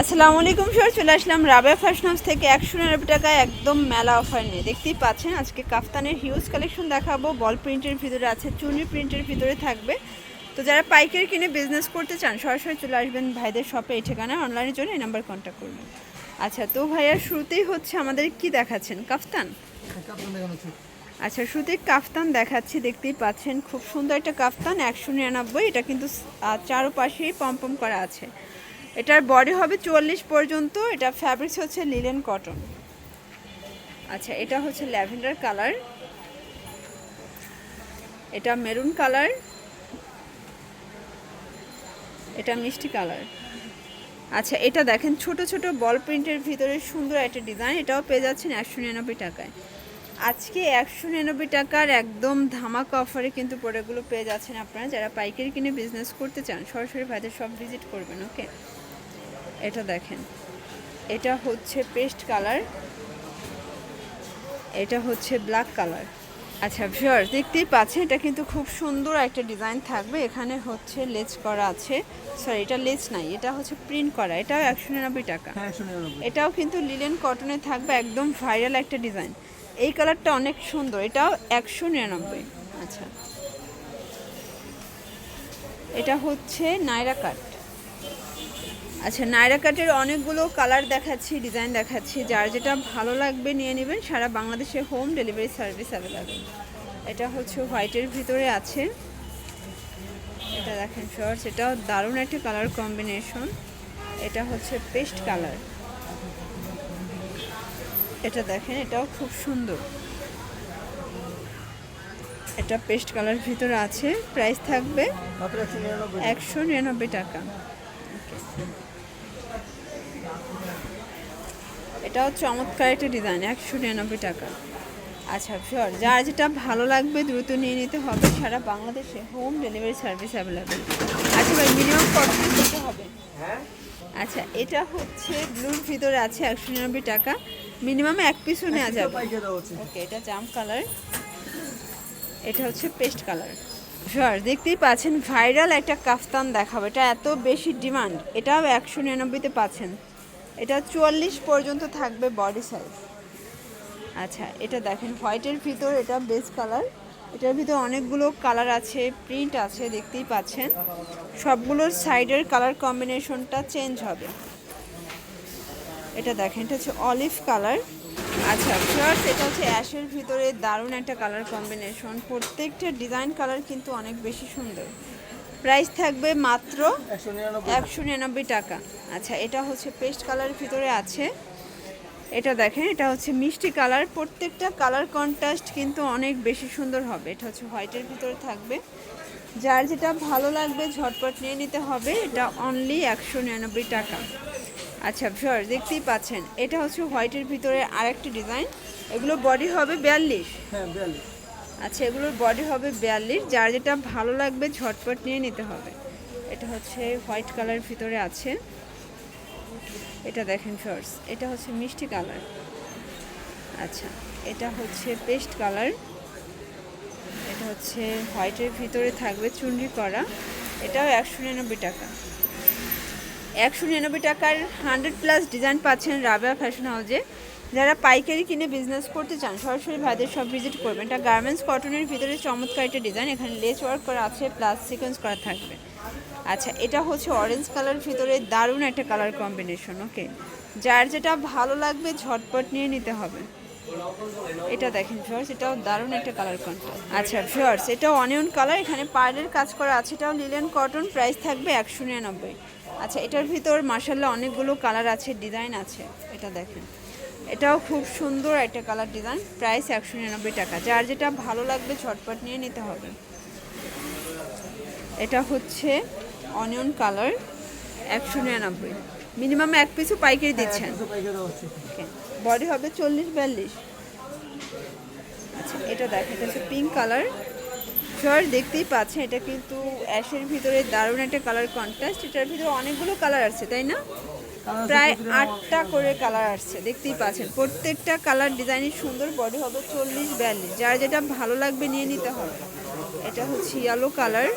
আসসালামু আলাইকুম স্যার চলে আসলাম রাবেয়া ফ্যাশন হাউস থেকে একশো নিরানব্বই টাকায় একদম মেলা অফার নিয়ে। দেখতেই পাচ্ছেন, আজকে কাফতানের হিউজ কালেকশন দেখাবো। বল প্রিন্টের ভিতরে আছে, চুনি প্রিন্টের ভিতরে থাকবে। তো যারা পাইকারি কিনে বিজনেস করতে চান, সরাসরি চলে আসবেন ভাইদের শপে এই ঠিকানায়। অনলাইনের জন্য এই নাম্বার কন্ট্যাক্ট করবেন। আচ্ছা তো ভাইয়া, শুরুতেই হচ্ছে আমাদের কি দেখাচ্ছেন? কাফতান? আচ্ছা শুরুতে কাফতান দেখাচ্ছি, দেখতেই পাচ্ছেন। খুব সুন্দর একটা কাফতান, একশো নিরানব্বই, এটা কিন্তু চারোপাশেই পম্পম করা আছে। এটার বডি হবে চুয়াল্লিশ পর্যন্ত, এটা ফ্যাব্রিক্স হচ্ছে লিলেন কটন আচ্ছা এটা হচ্ছে ল্যাভেন্ডার কালার এটা মেরুন কালার এটা মিষ্টি কালার আচ্ছা এটা দেখেন, ছোট ছোট বল প্রিন্টের ভিতরে সুন্দর একটা ডিজাইন এটাও পেয়ে যাচ্ছেন একশো নিরানব্বই টাকায়। আজকে একশো নিরানব্বই টাকার একদম ধামাকা অফারে কিন্তু প্রোডাক্টগুলো পেয়ে যাচ্ছেন আপনারা। যারা পাইকারি কিনে বিজনেস করতে চান, সরাসরি ভাইদের সব ভিজিট করবেন ওকে এটা দেখেন। এটা হচ্ছে পেস্ট কালার। এটা হচ্ছে ব্ল্যাক কালার। আচ্ছা ভিউয়ার্স দেখতেই পাচ্ছেন এটা কিন্তু খুব সুন্দর একটা ডিজাইন থাকবে। এখানে হচ্ছে লেজ করা আছে। সরি এটা লেজ নাই এটা হচ্ছে প্রিন্ট করা। এটাও একশো নিরানব্বই টাকা। হ্যাঁ এটাও কিন্তু লিলেন কটনে থাকবে একদম ভাইরাল একটা ডিজাইন। এই কালারটা অনেক সুন্দর এটাও একশো নিরানব্বই। আচ্ছা। এটা হচ্ছে নাইরা কাট। আচ্ছা নাইরা কাটের অনেকগুলো কালার দেখাচ্ছি ডিজাইন দেখাচ্ছি। যার যেটা ভালো লাগবে নিয়ে নেবেন সারা বাংলাদেশে হোম ডেলিভারি সার্ভিস অ্যাভেলেবেল এটা হচ্ছে হোয়াইটের ভিতরে আছে। এটা দেখেন শর্টস এটাও দারুণ একটা কালার কম্বিনেশন এটা হচ্ছে পেস্ট কালার এটা দেখেন এটাও খুব সুন্দর। এটা পেস্ট কালার ভিতরে আছে। প্রাইস থাকবে একশো নিরানব্বই টাকা। এটাও চমৎকার একটা ডিজাইন একশো নিরানব্বই টাকা। আচ্ছা শিওর যার যেটা ভালো লাগবে দ্রুত নিয়ে নিতে হবে সারা বাংলাদেশে হোম ডেলিভারি সার্ভিস অ্যাভেলেবেল আচ্ছা ভাই মিনিমাম কত দিতে হবে আচ্ছা এটা হচ্ছে ব্লুর ভিতরে আছে একশো নিরানব্বই টাকা। মিনিমাম এক পিসও নেওয়া যাবে। হচ্ছে। ওকে এটা জাম কালার এটা হচ্ছে পেস্ট কালার স্যার দেখতেই পাচ্ছেন ভাইরাল একটা কাফতান দেখাবো। এটা এত বেশি ডিমান্ড এটাও একশো নিরানব্বইতে পাচ্ছেন। এটা চুয়াল্লিশ পর্যন্ত থাকবে বডি সাইজ আচ্ছা এটা দেখেন হোয়াইটের ভিতর এটা বেস কালার এটার ভিতর অনেকগুলো কালার আছে প্রিন্ট আছে, দেখতেই পাচ্ছেন। সবগুলোর সাইডের কালার কম্বিনেশনটা চেঞ্জ হবে। এটা দেখেন, এটা হচ্ছে অলিভ কালার আচ্ছা ফ্লার্স এটা হচ্ছে অ্যাশের ভিতরে দারুণ একটা কালার কম্বিনেশন প্রত্যেকটা ডিজাইন কালার কিন্তু অনেক বেশি সুন্দর। প্রাইস থাকবে মাত্র একশো নিরানব্বই টাকা। আচ্ছা এটা হচ্ছে পেস্ট কালারের ভিতরে আছে। এটা দেখেন এটা হচ্ছে মিষ্টি কালার। প্রত্যেকটা কালার কন্ট্রাস্ট কিন্তু অনেক বেশি সুন্দর হবে। এটা হচ্ছে হোয়াইটের ভিতরে থাকবে। যার যেটা ভালো লাগবে ঝটপট নিয়ে নিতে হবে। এটা অনলি একশো নিরানব্বই টাকা। আচ্ছা ভিউয়ার দেখতেই পাচ্ছেন। এটা হচ্ছে হোয়াইটের ভিতরে আরেকটি ডিজাইন। এগুলো বডি হবে বিয়াল্লিশ। হ্যাঁ বিয়াল্লিশ। আচ্ছা এগুলোর বডি হবে বিয়াল্লিশ। যার যেটা ভালো লাগবে, ঝটপট নিয়ে নিতে হবে। এটা হচ্ছে হোয়াইট কালার ভিতরে আছে। এটা দেখেন শর্টস এটা হচ্ছে মিষ্টি কালার আচ্ছা এটা হচ্ছে পেস্ট কালার এটা হচ্ছে হোয়াইটের ভিতরে থাকবে চুনরি করা। এটাও একশো নিরানব্বই টাকা। একশো নিরানব্বই টাকার হান্ড্রেড প্লাস ডিজাইন পাচ্ছেন রাবেয়া ফ্যাশন হাউসে যারা পাইকারি কিনে বিজনেস করতে চান, সরাসরি ভাইদের সব ভিজিট করবেন। এটা গার্মেন্টস কটনের ভিতরে চমৎকার একটা ডিজাইন এখানে লেস ওয়ার্ক করা আছে প্লাস সিকোয়েন্স করা থাকবে। আচ্ছা এটা হচ্ছে অরেঞ্জ কালার ভিতরে দারুণ একটা কালার কম্বিনেশন ওকে যার যেটা ভালো লাগবে, ঝটপট নিয়ে নিতে হবে। এটা দেখেন ভিউয়ার্স এটাও দারুণ একটা কালার কন্ট্রাস্ট আচ্ছা ভিউয়ার্স এটাও অনিয়ন কালার এখানে পার্লের কাজ করা আছে, এটাও লিলেন কটন প্রাইস থাকবে একশো নিরানব্বই। আচ্ছা এটার ভিতর মার্শাল্লাহ অনেকগুলো কালার আছে ডিজাইন আছে। এটা দেখেন। এটাও খুব সুন্দর একটা কালার ডিজাইন প্রাইস একশো নিরানব্বই টাকা। যার যেটা ভালো লাগবে ঝটপট নিয়ে নিতে হবে। এটা হচ্ছে অনিয়ন কালার একশো নিরানব্বই। মিনিমাম এক পিসও পাইকারি দিচ্ছেন। দেওয়া হচ্ছে। বডি হবে চল্লিশ বিয়াল্লিশ আচ্ছা এটা দেখ এটা হচ্ছে পিঙ্ক কালার সর দেখতেই পাচ্ছেন এটা কিন্তু অ্যাশের ভিতরে দারুণ একটা কালার কন্ট্রাস্ট এটার ভিতরে অনেকগুলো কালার আছে তাই না? প্রায় আটটা করে কালার আসছে দেখতেই পাচ্ছেন। প্রত্যেকটা কালার ডিজাইনের সুন্দর বডি হবে চল্লিশ বিয়াল্লিশ। যার যেটা ভালো লাগবে নিয়ে নিতে হবে। এটা হচ্ছে ইয়েলো কালার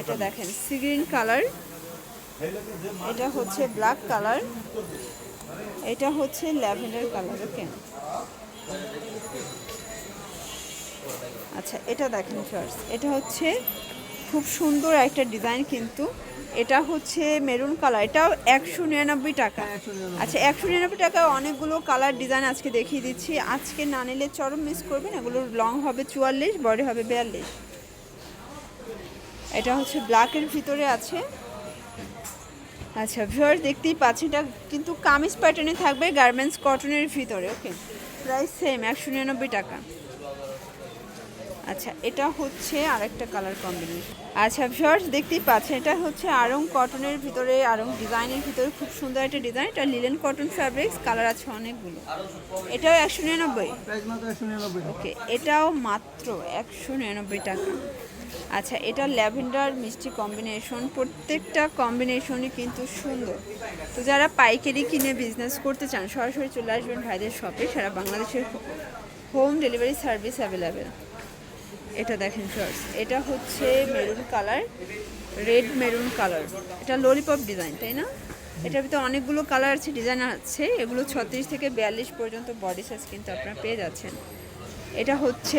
এটা দেখেন সি গ্রিন কালার এটা হচ্ছে ব্ল্যাক কালার এটা হচ্ছে ল্যাভেন্ডার কালার ওকে আচ্ছা এটা দেখেন ফার্স্ট এটা হচ্ছে খুব সুন্দর একটা ডিজাইন কিন্তু এটা হচ্ছে মেরুন কালার, এটাও একশো নিরানব্বই টাকা। আচ্ছা একশো নিরানব্বই টাকা অনেকগুলো কালার ডিজাইন আজকে দেখিয়ে দিচ্ছি। আজকে না নিলে চরম মিস করবেন, এগুলো লং হবে চুয়াল্লিশ, বডি হবে বিয়াল্লিশ। এটা হচ্ছে ব্ল্যাকের ভিতরে আছে। আচ্ছা ভিউয়ার দেখতেই পাচ্ছি এটা কিন্তু কামিজ প্যাটার্নে থাকবে গার্মেন্টস কটনের ভিতরে ওকে প্রাইস সেম একশো নিরানব্বই টাকা। আচ্ছা এটা হচ্ছে আর একটা কালার কম্বিনেশন আচ্ছা ভিউয়ার্স দেখতেই পাচ্ছেন, এটা হচ্ছে আরং কটনের ভিতরে, আরং ডিজাইনের ভিতরে খুব সুন্দর একটা ডিজাইন এটা লিলেন কটন ফ্যাব্রিক্স কালার আছে অনেকগুলো। এটাও একশো নিরানব্বই? ওকে, এটাও মাত্র একশো নিরানব্বই টাকা। আচ্ছা এটা ল্যাভেন্ডার মিষ্টি কম্বিনেশন প্রত্যেকটা কম্বিনেশনই কিন্তু সুন্দর। তো যারা পাইকারি কিনে বিজনেস করতে চান, সরাসরি চলে আসবেন ভাইদের শপে সারা বাংলাদেশের হোম ডেলিভারি সার্ভিস অ্যাভেলেবেল এটা দেখেন ফার্স্ট এটা হচ্ছে maroon colour red maroon colour এটা ললিপপ ডিজাইন তাই না? এটার ভিতরে অনেকগুলো কালার আছে ডিজাইন আছে। এগুলো ছত্রিশ থেকে বিয়াল্লিশ পর্যন্ত বডি সাইজ কিন্তু আপনারা পেয়ে যাচ্ছেন। এটা হচ্ছে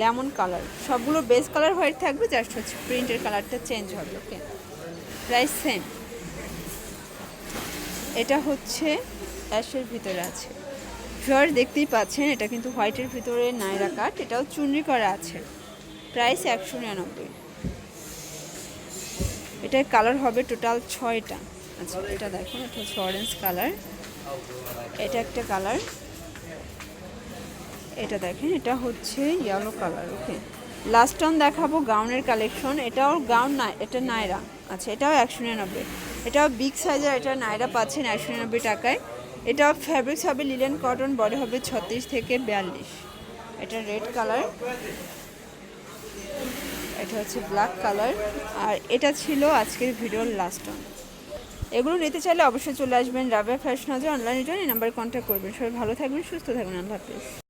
লেমন কালার সবগুলো বেস কালার হোয়াইট থাকবে জাস্ট হচ্ছে প্রিন্টের কালারটা চেঞ্জ হবে ওকে প্রাইস সেম এটা হচ্ছে অ্যাশের ভিতরে আছে। ফ্লোয়ার দেখতেই পাচ্ছেন, এটা কিন্তু হোয়াইটের ভিতরে নাইরা কাট এটাও চুনরি করা আছে। প্রাইস একশো নিরানব্বই। এটার কালার হবে টোটাল ছয়টা। আচ্ছা এটা দেখুন, এটা হচ্ছে অরেঞ্জ কালার। এটা একটা কালার। এটা দেখেন, এটা হচ্ছে yellow colour, okay. Last on দেখাবো গাউনের কালেকশন এটাও গাউন না, এটা নাইরা আচ্ছা এটাও একশো নিরানব্বই। এটাও বিগ সাইজের এটা নাইরা পাচ্ছেন একশো নিরানব্বই টাকায়। এটাও ফ্যাব্রিক্স হবে লিলেন কটন বডি হবে ছত্রিশ থেকে বিয়াল্লিশ। এটা রেড কালার এটা হচ্ছে ব্ল্যাক কালার আর এটা ছিল আজকের ভিডিওর লাস্ট অন এগুলো নিতে চাইলে অবশ্যই চলে আসবেন রাবে ফ্যাশন হাউসে অনলাইনে জন্য নাম্বারে কন্ট্যাক্ট করবেন। সবাই ভালো থাকবেন, সুস্থ থাকবেন। আল্লাহ হাফিজ।